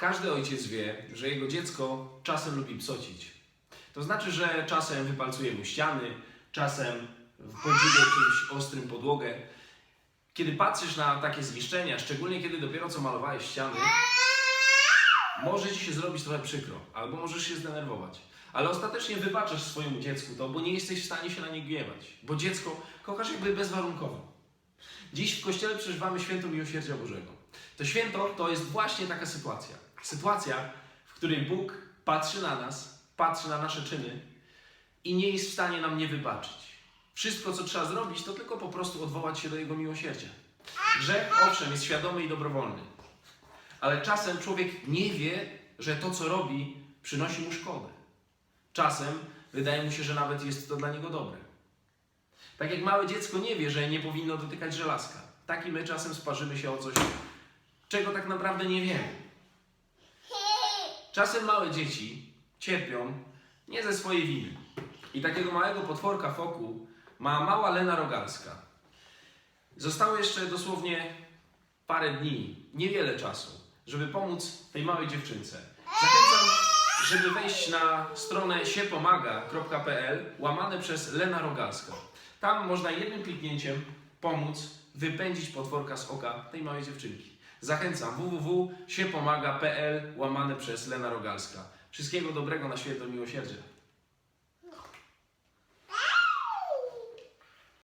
Każdy ojciec wie, że jego dziecko czasem lubi psocić. To znaczy, że czasem wypalcuje mu ściany, czasem podziwie czymś ostrym podłogę. Kiedy patrzysz na takie zniszczenia, szczególnie kiedy dopiero co malowałeś ściany, może ci się zrobić trochę przykro, albo możesz się zdenerwować. Ale ostatecznie wybaczasz swojemu dziecku to, bo nie jesteś w stanie się na nie gniewać. Bo dziecko kochasz jakby bezwarunkowo. Dziś w Kościele przeżywamy święto Miłosierdzia Bożego. To święto to jest właśnie taka sytuacja. Sytuacja, w której Bóg patrzy na nas, patrzy na nasze czyny i nie jest w stanie nam nie wybaczyć. Wszystko, co trzeba zrobić, to tylko po prostu odwołać się do Jego miłosierdzia. Grzech, owszem, jest świadomy i dobrowolny. Ale czasem człowiek nie wie, że to, co robi, przynosi mu szkodę. Czasem wydaje mu się, że nawet jest to dla niego dobre. Tak jak małe dziecko nie wie, że nie powinno dotykać żelazka. Tak i my czasem sparzymy się o coś, czego tak naprawdę nie wiemy. Czasem małe dzieci cierpią nie ze swojej winy. I takiego małego potworka wokół ma mała Lena Rogalska. Zostało jeszcze dosłownie parę dni, niewiele czasu, żeby pomóc tej małej dziewczynce. Zachęcam, żeby wejść na stronę siepomaga.pl łamane przez Lena Rogalska. Tam można jednym kliknięciem pomóc wypędzić potworka z oka tej małej dziewczynki. Zachęcam www.siepomaga.pl łamane przez Lena Rogalska. Wszystkiego dobrego na święto miłosierdzia.